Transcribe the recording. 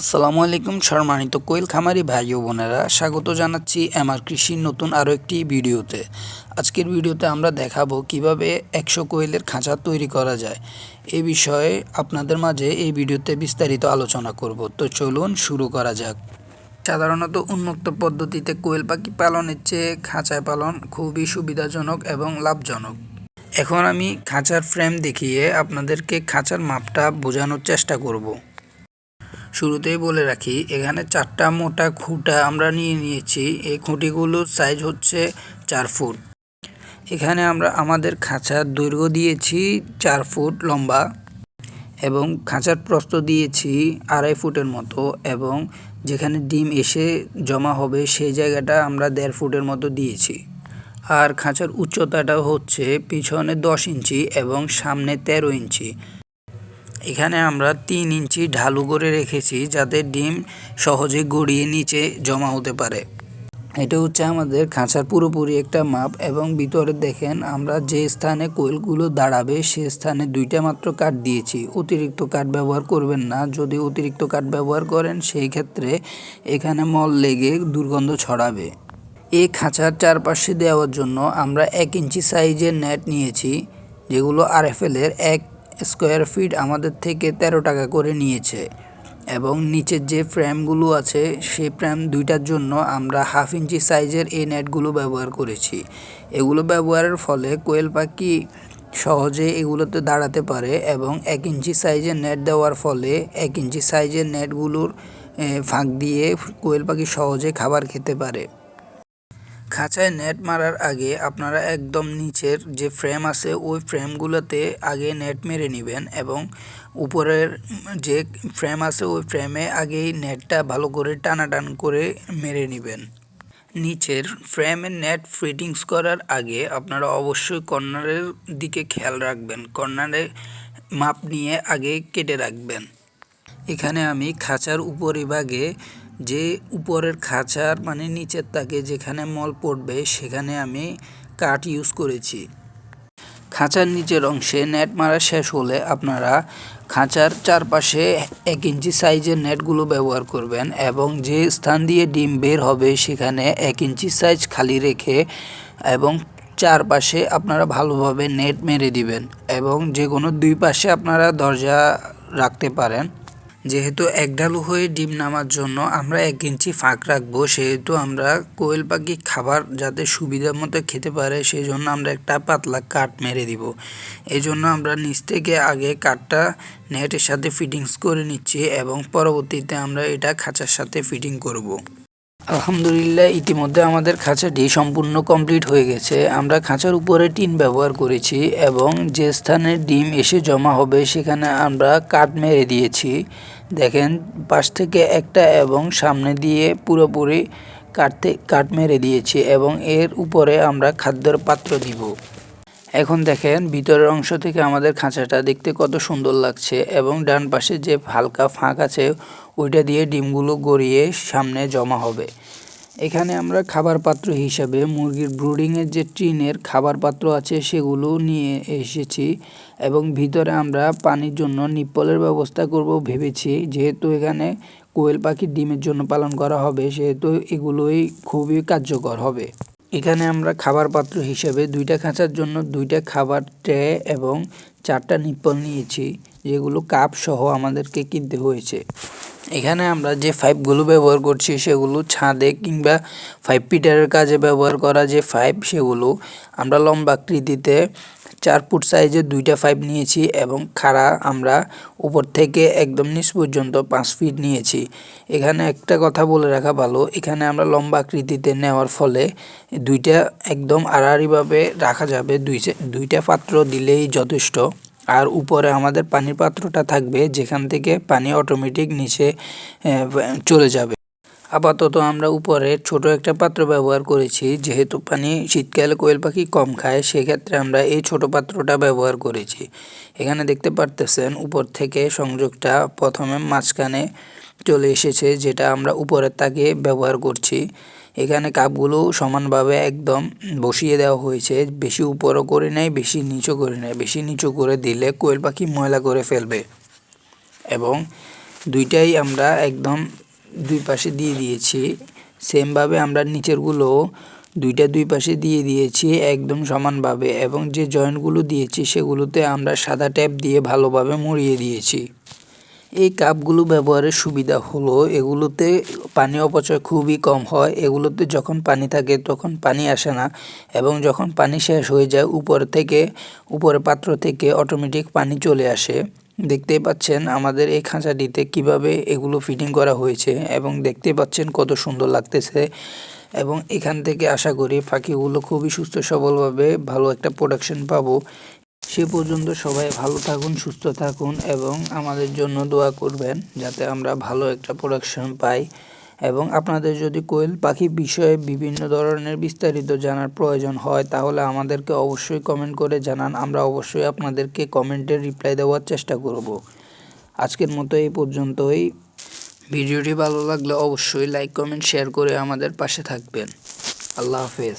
আসসালামু আলাইকুম, সম্মানিত কোয়েল খামারি ভাই ও বোনেরা। স্বাগত জানাচ্ছি আমার কৃষির নতুন আরও একটি ভিডিওতে। আজকের ভিডিওতে আমরা দেখাবো কীভাবে একশো কোয়েলের খাঁচা তৈরি করা যায়। এ বিষয়ে আপনাদের মাঝে এই ভিডিওতে বিস্তারিত আলোচনা করব। তো চলুন শুরু করা যাক। সাধারণত উন্মুক্ত পদ্ধতিতে কোয়েল পাখি পালনের চেয়ে খাঁচায় পালন খুবই সুবিধাজনক এবং লাভজনক। এখন আমি খাঁচার ফ্রেম দেখিয়ে আপনাদেরকে খাঁচার মাপটা বোঝানোর চেষ্টা করব। শুরুতেই বলে রাখি, এখানে চারটা মোটা খুঁটা আমরা নিয়ে নিয়েছি। এই খুঁটিগুলোর সাইজ হচ্ছে চার ফুট। এখানে আমরা আমাদের খাঁচার দৈর্ঘ্য দিয়েছি চার ফুট লম্বা এবং খাঁচার প্রস্থ দিয়েছি আড়াই ফুটের মতো এবং যেখানে ডিম এসে জমা হবে সেই জায়গাটা আমরা দেড় ফুটের মতো দিয়েছি। আর খাঁচার উচ্চতাটা হচ্ছে পিছনে দশ ইঞ্চি এবং সামনে তেরো ইঞ্চি। এখানে আমরা তিন ইঞ্চি ঢালু করে রেখেছি যাতে ডিম সহজে গড়িয়ে নিচে জমা হতে পারে। এটা হচ্ছে আমাদের খাঁচার পুরোপুরি একটা মাপ এবং ভিতরে দেখেন আমরা যে স্থানে কোয়েলগুলো দাঁড়াবে সে স্থানে দুইটা মাত্র কাঠ দিয়েছি। অতিরিক্ত কাঠ ব্যবহার করবেন না। যদি অতিরিক্ত কাঠ ব্যবহার করেন, সেই ক্ষেত্রে এখানে মল লেগে দুর্গন্ধ ছড়াবে। এই খাঁচার চারপাশে দেওয়ার জন্য আমরা এক ইঞ্চি সাইজের নেট নিয়েছি, যেগুলো আরএফএলের এক স্কোয়ার ফিট আমাদের থেকে তেরো টাকা করে নিয়েছে এবং নিচের যে ফ্রেমগুলো আছে সেই ফ্রেম দুইটার জন্য আমরা হাফ ইঞ্চি সাইজের এই নেটগুলো ব্যবহার করেছি। এগুলো ব্যবহারের ফলে কোয়েল পাখি সহজে এগুলোতে দাঁড়াতে পারে এবং এক ইঞ্চি সাইজের নেট দেওয়ার ফলে এক ইঞ্চি সাইজের নেটগুলোর ফাঁক দিয়ে কোয়েল পাখি সহজে খাবার খেতে পারে। খাঁচায় নেট মারার আগে আপনারা একদম নিচের যে ফ্রেম আছে, ওই ফ্রেমগুলোতে আগে নেট মেরে নেবেন এবং উপরের যে ফ্রেম আছে, ওই ফ্রেমে আগেই নেটটা ভালো করে টানাটান করে মেরে নেবেন। নিচের ফ্রেমের নেট ফিটিংস করার আগে আপনারা অবশ্যই কর্নারের দিকে খেয়াল রাখবেন। কর্নারে মাপ নিয়ে আগে কেটে রাখবেন। এখানে আমি খাঁচার উপরিভাগে যে উপরের খাঁচার মানে নিচের তাকে যেখানে মল পড়বে, সেখানে আমি কাঠ ইউজ করেছি। খাঁচার নিচের অংশে নেট মারা শেষ হলে আপনারা খাঁচার চারপাশে এক ইঞ্চি সাইজের নেটগুলো ব্যবহার করবেন এবং যে স্থান দিয়ে ডিম বের হবে, সেখানে এক ইঞ্চি সাইজ খালি রেখে এবং চারপাশে আপনারা ভালোভাবে নেট মেরে দিবেন এবং যে কোনো দুই পাশে আপনারা দরজা রাখতে পারেন। যেহেতু একডালু হয়ে ডিম নামার জন্য আমরা এক ইঞ্চি ফাঁক রাখব, সেহেতু আমরা কোয়েল পাখি খাবার যাতে সুবিধা মতো খেতে পারে সেই জন্য আমরা একটা পাতলা কাঠ মেরে দিব এই জন্য আমরা নিচ থেকে আগে কাঠটা নেটের সাথে ফিটিংস করে নিচ্ছি এবং পরবর্তীতে আমরা এটা খাঁচার সাথে ফিটিং করব। আলহামদুলিল্লাহ, ইতিমধ্যে আমাদের খাঁচাটি সম্পূর্ণ কমপ্লিট হয়ে গেছে। আমরা খাঁচার উপরে টিন ব্যবহার করেছি এবং যে স্থানে ডিম এসে জমা হবে সেখানে আমরা কাঠ মেরে দিয়েছি। দেখেন, পাশ থেকে একটা এবং সামনে দিয়ে পুরোপুরি কাটতে, কাঠ মেরে দিয়েছি এবং এর উপরে আমরা খাদ্যের পাত্র দিব। এখন দেখেন, ভিতরের অংশ থেকে আমাদের খাঁচাটা দেখতে কত সুন্দর লাগছে এবং ডান পাশে যে হালকা ফাঁক আছে ওইটা দিয়ে ডিমগুলো গড়িয়ে সামনে জমা হবে। এখানে আমরা খাবার পাত্র হিসাবে মুরগির ব্রুডিংয়ের যে টিনের খাবার পাত্র আছে সেগুলো নিয়ে এসেছি এবং ভিতরে আমরা পানির জন্য নিপ্পলের ব্যবস্থা করব ভেবেছি। যেহেতু এখানে কোয়েল পাখির ডিমের জন্য পালন করা হবে, সেহেতু এগুলোই খুবই কার্যকর হবে। এখানে আমরা খাবার পাত্র হিসেবে দুইটা খাঁচার জন্য দুইটা খাবার ট্রে এবং চারটা নিপ্পল নিয়েছি, যেগুলো কাপ সহ আমাদেরকে কিনতে হয়েছে। এখানে আমরা যে পাইপগুলো ব্যবহার করছি সেগুলো ছাদে কিংবা পাইপ পিটারের কাজে ব্যবহার করা যে পাইপ সেগুলো, আমরা লম্বা আকৃতিতে চার ফুট সাইজের দুইটা পাইপ নিয়েছি এবং খাড়া আমরা উপর থেকে একদম নিচ পর্যন্ত পাঁচ ফিট নিয়েছি। এখানে একটা কথা বলে রাখা ভালো, এখানে আমরা লম্বা আকৃতিতে নেওয়ার ফলে দুইটা একদম আড়াআড়িভাবে রাখা যাবে, দুই দুইটা পাত্র দিলেই যথেষ্ট। আর উপরে আমাদের পানির পাত্রটা থাকবে, যেখান থেকে পানি অটোমেটিক নিচে চলে যাবে। আপাতত আমরা উপরে ছোট একটা পাত্র ব্যবহার করেছি, যেহেতু পানি শীতকালে কোয়েল পাখি কম খায়, সেক্ষেত্রে আমরা এই ছোট পাত্রটা ব্যবহার করেছি। এখানে দেখতে পারতেছেন উপর থেকে সংযোগটা প্রথমে মাঝখানে চলে এসেছে, যেটা আমরা উপরের তাকে ব্যবহার করছি। এখানে কাপগুলো সমানভাবে একদম বসিয়ে দেওয়া হয়েছে, বেশি উপরও করে নেয়, বেশি নিচু করে নেয়। বেশি নিচু করে দিলে কোয়েল পাখি ময়লা করে ফেলবে। এবং দুইটাই আমরা একদম দুই পাশে দিয়ে দিয়েছি। সেমভাবে আমরা নিচেরগুলো দুইটা দুই পাশে দিয়ে দিয়েছি একদম সমানভাবে। এবং যে জয়েন্টগুলো দিয়েছি, সেগুলোতে আমরা সাদা ট্যাপ দিয়ে ভালোভাবে মুড়িয়ে দিয়েছি। এই কাপগুলো ব্যবহারের সুবিধা হলো, এগুলোতে পানি অপচয় খুবই কম হয়। এগুলোতে যখন পানি থাকে তখন পানি আসে না এবং যখন পানি শেষ হয়ে যায়, উপর থেকে উপরের পাত্র থেকে অটোমেটিক পানি চলে আসে। দেখতেই পাচ্ছেন আমাদের এই খাঁচাটিতে কীভাবে এগুলো ফিটিং করা হয়েছে এবং দেখতে পাচ্ছেন কত সুন্দর লাগতেছে এবং এখান থেকে আশা করি পাখিগুলো খুবই সুস্থ সবলভাবে ভালো একটা প্রোডাকশন পাবো। সে পর্যন্ত সবাই ভালো থাকুন, সুস্থ থাকুন এবং আমাদের জন্য দোয়া করবেন যাতে আমরা ভালো একটা প্রোডাকশন পাই এবং আপনাদের যদি কোয়েল পাখি বিষয়ে বিভিন্ন ধরনের বিস্তারিত জানার প্রয়োজন হয় তাহলে আমাদেরকে অবশ্যই কমেন্ট করে জানান। আমরা অবশ্যই আপনাদেরকে কমেন্টের রিপ্লাই দেওয়ার চেষ্টা করব। আজকের মতো এই পর্যন্তই। ভিডিওটি ভালো লাগলে অবশ্যই লাইক কমেন্ট শেয়ার করে আমাদের পাশে থাকবেন। আল্লাহ হাফেজ।